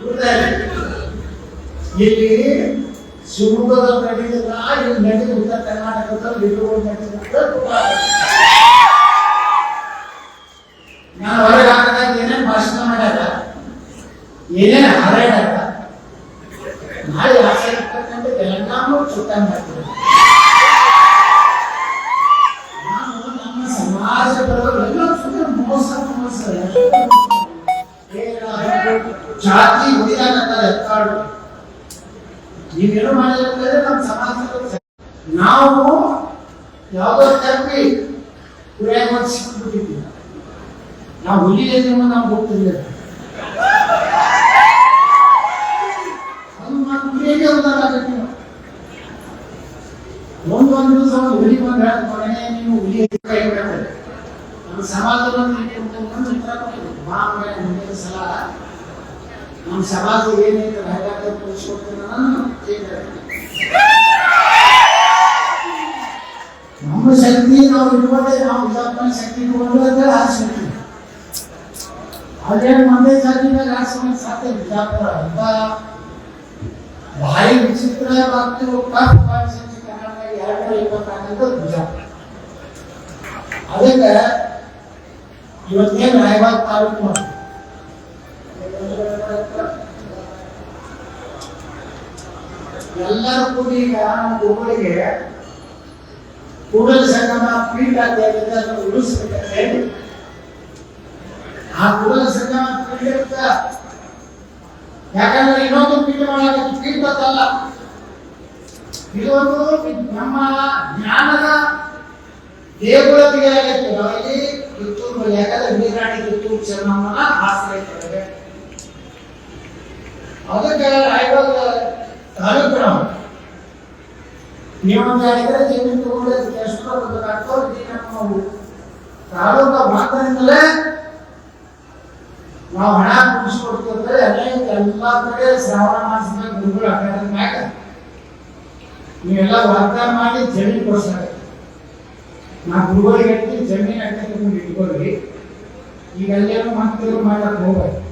ಕೂಡ ನಾನು ಇಲ್ಲಿ ಶಿವಮೊಗ್ಗದಲ್ಲಿ ನಡೆದಿಲ್ಲ ಇಲ್ಲಿ ನಡೆದ ಉತ್ತರ ಕರ್ನಾಟಕದಲ್ಲಿ ನಡೆದಿಲ್ಲ ನೀವೇನು ಮಾಡಿದ್ರೆ ನಮ್ಮ ಸಮಾಜದಲ್ಲಿ ನಾವು ಯಾವುದೋ ತಪ್ಪಿ ಕುರಿಯಾಗಿ ಒಂದು ಸಿಕ್ಬಿಟ್ಟಿದ್ದೀವಿ ನಾವು ಹುಲಿ ಎದುರು ನಾವು ಹೋಗ್ತಿರ್ಲಿಲ್ಲ ಅದು ನಾವು ಕುರಿಯಾಗಿ ಹೋದಾಗತ್ತೆ ಒಂದೊಂದು ದಿವಸ ಒಂದು ಹುಲಿ ಬಂದು ಹೇಳ್ದ ಕೊನೆ ನೀವು ಹುಲಿ ಎದುರು ಕೈ ಬಿಡ್ತಾರೆ ನಮ್ಮ ಸಮಾಜದಲ್ಲಿ ಒಂದು ಉತ್ತರ ಕೊಟ್ಟಿದ್ದು ಬಾ ಮೇಲೆ ಮುಂದಿನ ಸಲ ನಮ್ಮ ಸಮಾಜ ಏನೈತೆ ಹಾಗಾದ್ರೆ ತೋರಿಸ್ಕೊಡ್ತೀನಿ ನಾನು ನಮ್ಮ ಶಕ್ತಿ ನಾವು ಇಟ್ಕೊಂಡೆ ನಾವು ಬಿಜಾಪುರ ಶಕ್ತಿ ಇಟ್ಕೊಂಡು ಅಂತೇಳಿ ಆ ಶಕ್ತಿ ಅದೇನು ಒಂದೇ ಜಾತಿ ಮೇಲೆ ಸಾಧ್ಯ ಬಿಜಾಪುರ ಅಂತ ಭಾರಿ ವಿಚಿತ್ರ ಆಗ್ತಿರೋ ಅದಕ್ಕೆ ಇವತ್ತೇನು ರಾಯಬಾಗ್ ತಾಲೂಕು ಎಲ್ಲರೂ ಕೂಡ ಈಗ ಗುರುಗಳಿಗೆ ಕೂಡಲ ಸಂಗಮ ಅಂತ ಏನಿದೆ ಅದನ್ನು ಆ ಕೂಡಲ ಸಂಗಮ, ಪೀಠ ಯಾಕಂದ್ರೆ ಇನ್ನೊಂದು ಪೀಠ ಮಾಡಕ್ಕೆ ಪೀಠ ಅಲ್ಲ ಇದೊಂದು ನಮ್ಮ ಜ್ಞಾನದ ದೇಗುಲತಿಗೆ ಆಗೈತೆ ಅವರಿಗೆ ಕಿತ್ತೂರು ಯಾಕಂದ್ರೆ ನೀರಾಣಿ ಕಿತ್ತೂರು ಚೆನ್ನಮ್ಮನ ಆಶ್ರಯ ಇರ್ತದೆ ಅದಕ್ಕೆ ರಾಯಬಾಗ ತಾಲೂಕು ನಾವು ತಗೊಂಡ್ರೆ ಅದಕ್ಕೆ ಎಷ್ಟು ಒಂದು ಕಟ್ಟೋದು ನಾವು ತಾಲೂಕ ಮಾತ್ರದಿಂದಲೇ ನಾವು ಹಣ ಕುಡಿಸ್ಕೊಡ್ತಿರ್ತಾರೆ ಅನೇಕ ಎಲ್ಲ ಕಡೆ ಶ್ರಾವಣ ಮಾಸದ ಗುರುಗಳು ಅಕಾಡೆಮಿ ಮ್ಯಾಗ ನೀವೆಲ್ಲ ವಾಗ್ದಾನ ಮಾಡಿ ಜಮೀನು ಕೊಡ್ಸ್ತಾರೆ ನಾ ಗುರುಗಳಿಗೆ ಹೇಳ್ತೀನಿ, ಜಮೀನು ಹಾಕಿ ಇಟ್ಕೊಳ್ಳಿ ಈಗ ಅಲ್ಲೇನು ಮಕ್ಕಳು ಮಾಡಕ್ ಹೋಗ್ಬೇಕು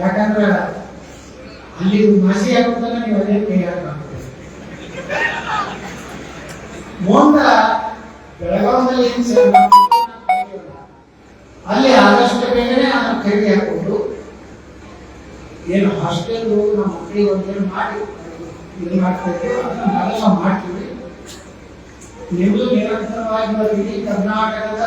ಯಾಕಂದ್ರೆ ಅಲ್ಲಿ ಮಸಿ ಹಾಕುತ್ತಾನೆ ನೀವು ಅದೇ ಕೈ ಹಾಕಬೇಕು ಮುಂದ ಬೆಳಗಾವದಲ್ಲಿ ಏನ್ ಸೇವೆ? ಅಲ್ಲಿ ಆದಷ್ಟು ಬೇಗನೆ ಅದನ್ನು ಕೈಗೆ ಹಾಕೊಂಡು ಏನು ಹಾಸ್ಟೆಲ್ ನಮ್ಮ ಮಕ್ಕಳಿಗೆ ಒಂದೇನು ಮಾಡಿ ಇದು ಮಾಡ್ತೈತೆ ಅದನ್ನೆಲ್ಲ ನಾವು ಮಾಡ್ತೀವಿ. ನಿಮ್ಮದು ನಿರಂತರವಾಗಿ ನಾವು ಕರ್ನಾಟಕದ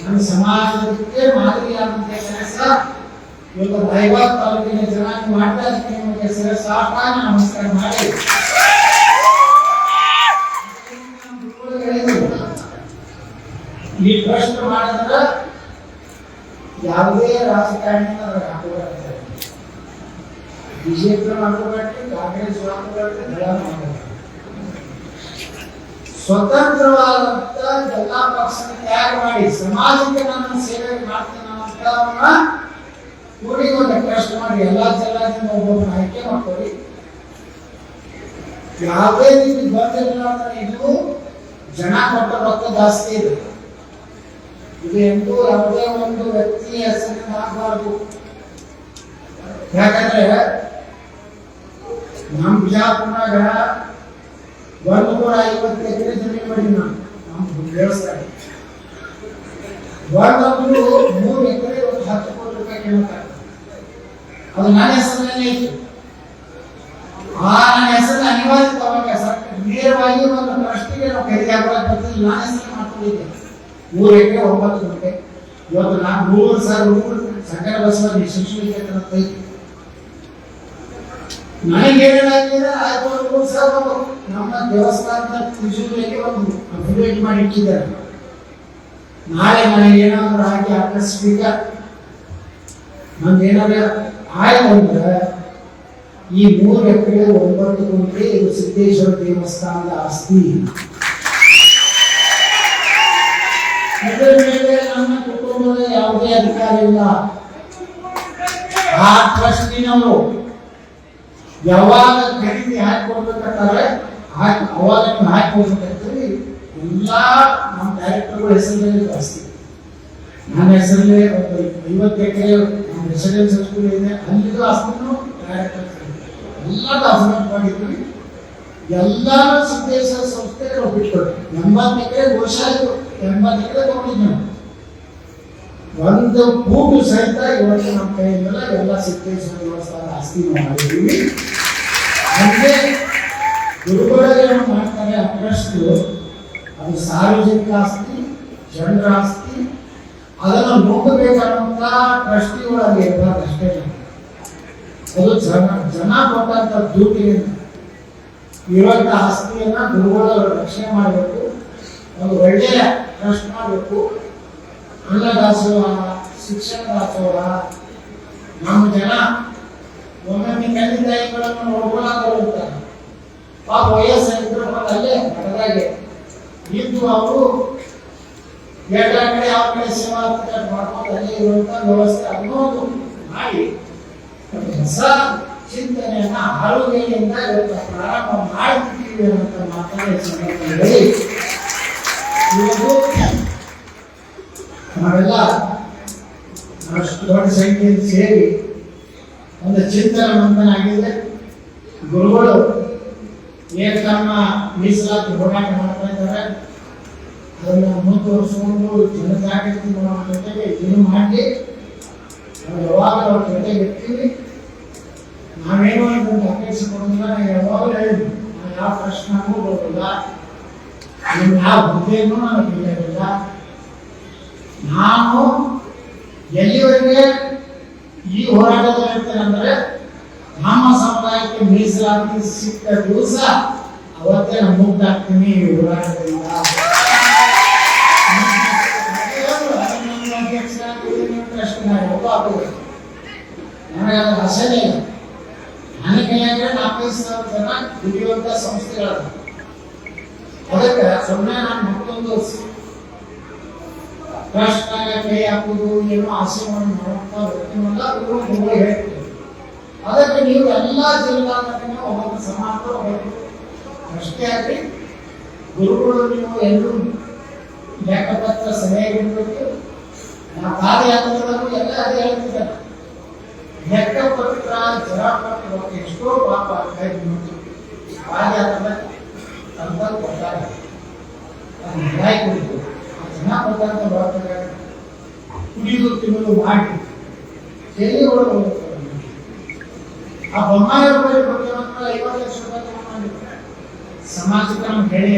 ನಮ್ಮ ಸಮಾಜಕ್ಕೆ ಮಾದರಿಯಾದಂಥ ಕೆಲಸ ಇವತ್ತು ರಾಯಬಾಗ್ ತಾಲೂಕಿನ ಚೆನ್ನಾಗಿ ನೀವು ಮಾಡ್ತಾ ಇದ್ದೀನಿ ನಿಮಗೆ ಸಾಕಾಗಿ ನಮಸ್ಕಾರ ಮಾಡಿ. ಈ ಪ್ರಶ್ನೆ ಮಾಡಿದ್ರೆ ಯಾವುದೇ ರಾಜಕಾರಣಿ ಹಾಕೋಬಾರ್ದು ಬಿಜೆಪಿ ಹಾಕೋಬಾರ್ದು ಕಾಂಗ್ರೆಸ್ ಹಾಕೋಬಾರ್ದು ದಳ ಹಾಕೋಬಾರ್ದು ಸ್ವತಂತ್ರವಾದಂತ ಎಲ್ಲಾ ಪಕ್ಷನ ತ್ಯಾಗ ಮಾಡಿ ಸಮಾಜಕ್ಕೆ ನಾನು ಸೇವೆ ಮಾಡ್ತೀನಿ ಅಂತ ಕೂಡಿ ಒಂದು ಪ್ರಶ್ನೆ ಮಾಡಿ ಎಲ್ಲಾ ಜಿಲ್ಲಾದಿಂದ ಒಬ್ಬೊಬ್ಬನ ಆಯ್ಕೆ ಮಾಡ್ಕೊಳ್ಳಿ ಯಾವುದೇ ರೀತಿ ಬಂದಿಲ್ಲ ಅಂದ್ರೆ ಇದು ಜನ ಕೊಟ್ಟ ರೊಕ್ಕ ಜಾಸ್ತಿ ಇದೆ ಇದು ಎಂದೂ ಯಾವುದೇ ಒಂದು ವ್ಯಕ್ತಿ ಹೆಸರಿನಿಂದ ಆಗಬಾರ್ದು ಯಾಕಂದ್ರೆ ನಮ್ಮ ಬಿಜಾಪುರನಾಗ ಒಂದು ನೂರ ಐವತ್ತು ಎಕರೆ ಜಮೀನು ಮಾಡಿ ನಾನು ನಮ್ಮ ದೇವಸ್ಥಾನ ಒಂದೊಂದು ಮೂರು ಎಕರೆ ಒಂದು ಹತ್ತು ಕೋಟಿ ರೂಪಾಯಿ ಕೇಳ್ತಾರೆ ಅದು ನನ್ನ ಹೆಸರಿನಲ್ಲಿ ಐತಿ ಆ ನನ್ನ ಹೆಸರು ಅನಿವಾರ್ಯ ತಗೊಂಡೆ ಸರ್ ನೇರವಾಗಿ ಒಂದು ಟ್ರಸ್ಟಿಗೆ ನಾವು ಖರೀದಿ ಹಾಕೋಕೆ ಬರ್ತಿಲ್ಲ ನನ್ನ ಹೆಸರು ಮಾಡ್ಕೊಂಡಿದ್ದೆ ಮೂರು ಎಕರೆ ಒಂಬತ್ತು ಗಂಟೆ. ಇವತ್ತು ನಾನು ನೂರು ಸಾವಿರ ನೂರು ಸಂಕಟ ಬಸವಲ್ಲಿ ಶಿಶು ಕೇಂದ್ರ ಅಂತ ನನಗೇನಾಗಿದೆ ನಮ್ಮ ದೇವಸ್ಥಾನದ ಮಾಡಿ ಹಾಕಿ ನಮ್ಗೆ ಏನಾದ್ರೆ ಅಂದ್ರೆ ಈ ಮೂರು ಎಕರೆ ಒಂಬತ್ತು ಗುಂಟೆ ಇದು ಸಿದ್ದೇಶ್ವರ ದೇವಸ್ಥಾನದ ಆಸ್ತಿ. ಇದರ ಮೇಲೆ ನನ್ನ ಕುಟುಂಬದ ಯಾವುದೇ ಅಧಿಕಾರ ಇಲ್ಲ. ಆ ಟ್ರಸ್ಟಿನವರು ಯಾವಾಗ ಖರೀದಿ ಹಾಕಿ ಕೊಡ್ಬೇಕಂತಾರೆ ಹಾಕಿ, ಅವಾಗ ನೀವು ಹಾಕಿ ಎಲ್ಲ ಎಲ್ಲಾ ನಮ್ಮ ಡೈರೆಕ್ಟರ್ಗಳ ಹೆಸರಲ್ಲಿ ಜಾಸ್ತಿ ನನ್ನ ಹೆಸರಲ್ಲೇ ಒಂದು ಐವತ್ತು ಎಕರೆ ನಮ್ಮ ರೆಸಿಡೆನ್ಸ್ ಸ್ಕೂಲ್ ಇದೆ. ಅಲ್ಲಿಗೂ ಆಸ್ತಿನೂ ಡೈರೆಕ್ಟರ್ ಎಲ್ಲ ಡಾಕ್ಯುಮೆಂಟ್ ಮಾಡಿದ್ವಿ ಎಲ್ಲಾನು ಸಂದೇಶ ಸಂಸ್ಥೆಗಳು ಬಿಟ್ಕೊಡ್ತೀವಿ ಎಂಬತ್ತು ಎಕರೆ ಗೋಶಾಲೆ ಎಂಬತ್ತು ತಗೊಂಡಿದ್ವಿ ಒಂದು ಕೂಗು ಸಹಿತ ಇವತ್ತು ನಮ್ಮ ಕೈಯಿಂದಲ್ಲ ಎಲ್ಲ ಸಿದ್ದೇಶ್ವರ ದೇವಸ್ಥಾನ ಆಸ್ತಿ ಮಾಡಿದ್ದೀವಿ. ಹಾಗೆ ದುರ್ಬಳಕೆಯನ್ನು ಮಾಡ್ತಾರೆ ಅಷ್ಟು ಅದು ಸಾರ್ವಜನಿಕ ಆಸ್ತಿ, ಜನರ ಆಸ್ತಿ, ಅದನ್ನು ನೋಡಬೇಕಾದಂಥ ಟ್ರಸ್ಟಿ ಒಳಗೆ ಇರಬಾರ್ದು ಅಷ್ಟೇ ಅದು ಜನ ಜನ ಕೊಟ್ಟಂತ ದುಡ್ಡಿನಿಂದ ಇರುವಂತ ಆಸ್ತಿಯನ್ನ ದುರ್ಬಳ ರಕ್ಷಣೆ ಮಾಡಬೇಕು. ಒಂದು ಒಳ್ಳೆಯ ಟ್ರಸ್ಟ್ ಮಾಡಬೇಕು ಅನ್ನದಾಸೋಹ ಶಿಕ್ಷಣ ದಾಸೋಹ ನಮ್ಮ ಜನ ಒಮ್ಮೊಮ್ಮೆ ತಂದೆ ತಾಯಿಗಳನ್ನು ಇರ್ತಾರೆ ಪಾಪ ವಯಸ್ಸಾಗಿದ್ರು ಮತ್ತೆ ಅಲ್ಲೇ ಮಠದಾಗೆ ಇದ್ದು ಅವರು ಎಲ್ಲ ಕಡೆ ಯಾವ ಕಡೆ ಸೇವಾ ಮಾಡ್ಕೊಂಡು ಅಲ್ಲೇ ಇರುವಂತ ವ್ಯವಸ್ಥೆ ಅನ್ನೋದು ಮಾಡಿ ಹೊಸ ಚಿಂತನೆಯನ್ನ ಆರೋಗ್ಯದಿಂದ ಇವತ್ತು ಪ್ರಾರಂಭ ಮಾಡ್ತಿದ್ದೀವಿ ಅಂತ ಮಾತನ್ನ ಈ ನಾವೆಲ್ಲ ಅಷ್ಟು ದೊಡ್ಡ ಸಂಖ್ಯೆಯಲ್ಲಿ ಸೇರಿ ಒಂದು ಚಿಂತನ ಮಂಥನ ಆಗಿದೆ ಗುರುಗಳು ಏನು ತಮ್ಮ ಮೀಸಲಾತಿ ಹೋರಾಟ ಮಾಡ್ತಾ ಇದ್ದಾರೆ. ಅದನ್ನ ಮುಂದುವರಿಸಿಕೊಂಡು ಜನಜಾಗೃತಿ ಮಾಡುವ ಜೊತೆಗೆ ಮಾಡಿ ನಾವು ಯಾವಾಗ ಅವ್ರ ಜೊತೆಗೆ ಇರ್ತೀವಿ. ನಾವೇನೋ ಇದನ್ನು ಅಪೇಕ್ಷೆ ಕೊಡೋದಿಲ್ಲ ಯಾವಾಗಲೂ ಹೇಳಿದ್ವಿ ನಾನು ಯಾವ ಪ್ರಶ್ನೆಗೂ ನಿಮ್ಮ ಯಾವ ನಾನು ಬೇಕಾಗಿಲ್ಲ ನಾನು ಎಲ್ಲಿವರೆಗೆ ಈ ಹೋರಾಟದಲ್ಲಿ ಇರ್ತೇನೆ ನಮ್ಮ ಸಮುದಾಯಕ್ಕೆ ಮೀಸಲಾತಿ ಸಿಕ್ಕ ದಿವಸ ಅವತ್ತೇ ನಾನು ಮುಗ್ದಾಗ್ತೀನಿ ಈ ಹೋರಾಟದಿಂದ. ನನಗೆ ಅದು ಆಸೆನೇ ಇಲ್ಲ. ನನಗೆ ನಾಲ್ಕೈದು ಸಾವಿರ ಜನ ದುಡಿಯುವಂಥ ಸಂಸ್ಥೆಗಳದ ಅದಕ್ಕೆ ಸುಮ್ಮನೆ ನಾನು ಮತ್ತೊಂದು ರಾಷ್ಟ್ರಾಗ ಕೈ ಹಾಕುವುದು ಏನೋ ಆಸೆ ಮಾಡಿ ಮಾಡುವಂತ ವ್ಯಕ್ತಿನಲ್ಲ ಇವರು ಗುರುಗಳು ಅದಕ್ಕೆ ನೀವು ಎಲ್ಲ ಜಿಲ್ಲಾಡಳಿತ ಒಬ್ಬೊಬ್ಬ ಸಮಾಜ ಅಷ್ಟೇ ಆಗಲಿ ಗುರುಗಳು ನೀವು ಎಲ್ಲರೂ ಲೆಕ್ಕಪತ್ರ ಸರಿಯಾಗಿರ್ಬೇಕು ನಾ ಪಾದಯಾತ್ರೆಗಳು ಎಲ್ಲ ಅದೇ ಹೇಳ್ತಿದ್ದಾರೆ. ಲೆಕ್ಕಪತ್ರ ಜರಾಪತ್ರ ಎಷ್ಟೋ ಪಾಪ ಕೈ ಪಾದಯಾತ್ರೆ ಅಂತ ಕೊಟ್ಟಾರೆ ಅದನ್ನ ನ್ಯಾಯ ಕೊಡ್ಬೇಕು ಆ ಜನ ಕೊಟ್ಟಂತ ಬರ್ತದೆ ಕುಡಿದು ತಿನ್ನೋದು ಮಾಡಿ ಎಲ್ಲಿ ಒಳಗೆ ಹೋಗ್ತಾರೆ ಆ ಬೊಮ್ಮಾಯಿ ರೂಪಾಯಿ ಬಗ್ಗೆ ಮಾತ್ರ ಐವತ್ತು ಲಕ್ಷ ರೂಪಾಯಿ ತಗೊಂಡಿದ್ದಾರೆ ಸಮಾಜಕ್ಕೆ ನಮ್ಗೆ ಹೇಳಿ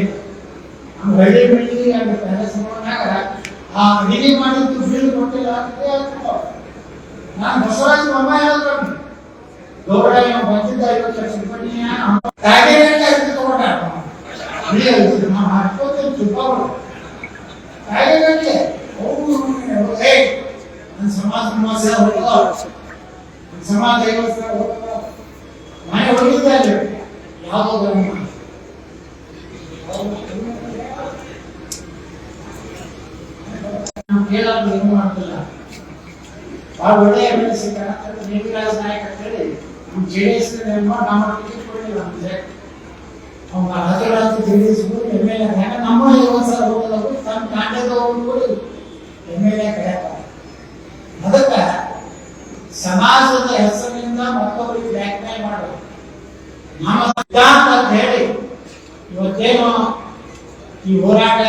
ನಮ್ಮ ಹಳ್ಳಿ ಬೆಳ್ಳಿ ಅದು ಪ್ಯಾಲೇಸ್ ನೋಡಿದಾಗ ಆ ಅಡಿಗೆ ಮಾಡಿದ್ದು ಬಿಲ್ ಕೊಟ್ಟಿಲ್ಲ ಅಂತ ಹೇಳ್ತಾರೆ. ನಾನು ಬಸವರಾಜ ಬೊಮ್ಮಾಯಿ ಹೇಳ್ತಾರೆ ಗೌಡ ನಾವು ಬಂದಿದ್ದ ಐವತ್ತು ಲಕ್ಷ ರೂಪಾಯಿ ಕಾಯ್ದೆ ಅಂತ ತಗೊಂಡ ಬಿಳಿ ಐದು ನಾವು ಹಾಕ್ಕೋತೀವಿ ತುಪ್ಪಗಳು ಕಾಯ್ದೆ ಹೌದು ಏ ನನ್ನ ಸಮಾಜ ಮೋಸ ಹೋಗಲ್ಲ ಸಮಾಜ ಐವತ್ತು ಹೋಗಲ್ಲ ಮನೆ ಹೊಡಿತಾ ಇಲ್ಲ ಯಾವುದೋ ಧರ್ಮ ನಾವು ಕೇಳೋದು ಏನು ಮಾಡ್ತಿಲ್ಲ ಭಾಳ ಒಳ್ಳೆಯ ಬೆಳೆ ಸಿಕ್ಕಾರ ದೇವಿರಾಜ ನಾಯಕ್ ಅಂತ ಹೇಳಿ ನಮ್ಮ ಜೆ ಡಿ ಎಸ್ ನಮ್ಮ ಟಿಕೆಟ್ ಕೊಡಲಿಲ್ಲ ನಮಗೆ ಅವ್ನ ರಾಜರಾಜ ತಿಳಿಸಿದ್ರು ಎಂ ಎಲ್ ಎ ನಮ್ಮ ಐವತ್ತು ಸಾವಿರ ಹೋಗಲ್ಲ ತಮ್ಮ ಕಾಂಡದ ಹೋಗಿ ಎಂ ಎಲ್ ಎ ಅದಕ್ಕೆ ಸಮಾಜದ ಹೆಸರಿನಿಂದ ಮತ್ತೊಬ್ಬರಿಗೆ ವ್ಯಾಖ್ಯಾನ ಮಾಡೋದು ನಮ್ಮ ಸಿದ್ಧಾಂತ ಅಂತ ಹೇಳಿ ಇವತ್ತೇನು ಈ ಹೋರಾಟ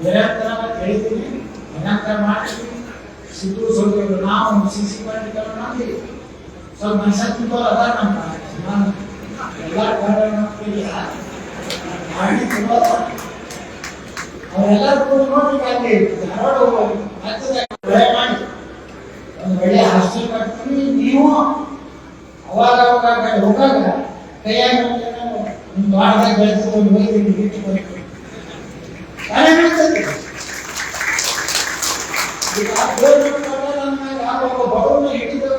ನಿರಂತರ ಹೇಳ್ತೀನಿ ನಿರಂತರ ಮಾಡ್ತೀನಿ ಸಿದ್ದು ಸ್ವಲ್ಪ ನಾವು ಸಿ ಸಿ ಮಾಡಿ ಸ್ವಲ್ಪ ಮನಸ್ಸಿದ್ದವ್ರು ಅದ ನಮ್ಮ ಎಲ್ಲ ಕಾರ್ಯ ಮಾಡಿ ಚಲೋ ಅದ. ಅವರೆಲ್ಲರೂ ಕೂಡ ನೋಡಿ ಅಲ್ಲಿ ಧಾರವಾಡ ಹೋಗೋದು ಹತ್ತದ ಬೆಳೆ ಮಾಡಿ ಒಂದು ಒಳ್ಳೆ ಹಾಸ್ಟೆಲ್ ಕಟ್ತೀವಿ ನೀವು ಅವಾಗ ಅವಾಗ ಆ ಕಡೆ ಹೋಗಾಗ ಕೈಯಾಗ ಒಂದು ವಾರದಾಗ ಬೆಳೆಸ್ಕೊಂಡು ಹೋಗಿ ಇಟ್ಟು ಬರ್ತೀವಿ ತಾನೇ ಬೀಳ್ತೈತಿ. ಈಗ ದೇವ್ರ ಪ್ರಕಾರ ನಮ್ಮ ಯಾವ ಒಬ್ಬ ಬಡವನ ಹಿಡಿದು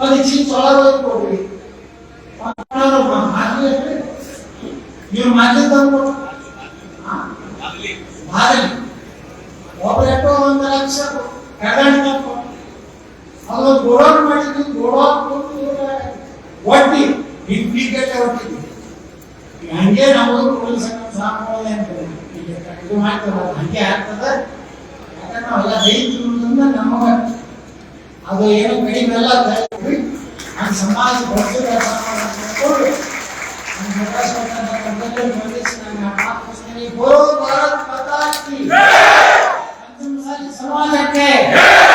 ಅದು ಚೀಲ ಒಳಗೆ ಹೋಗಿ ಕೊಡ್ರಿ ಮಾದಲಿ ಇವ್ರು ಮಾದಲಿ ತಂದು ಮಾದಲಿ ಒಬ್ರು ಎಷ್ಟೋ ಒಂದು ಲಕ್ಷ ಕರ್ನಾಟಕ ಅದು ಗೋಡೌನ್ ಮಾಡಿದ್ವಿ ಗೋಡೌನ್ ಒಟ್ಟಿ. ಹಂಗೆ ನಾವು ಪೊಲೀಸ್ ಇದು ಮಾಡ್ತಾರಲ್ಲ ಹಂಗೆ ಆಗ್ತದೆ. ಯಾಕಂದ್ರೆ ನಾವೆಲ್ಲ ರೈತರಿಂದ ನಮಗ ಅದು ಏನು ಕಡಿಮೆ ಎಲ್ಲ ಹಂಗೆ ಸಮಾಜ मोटा सोटा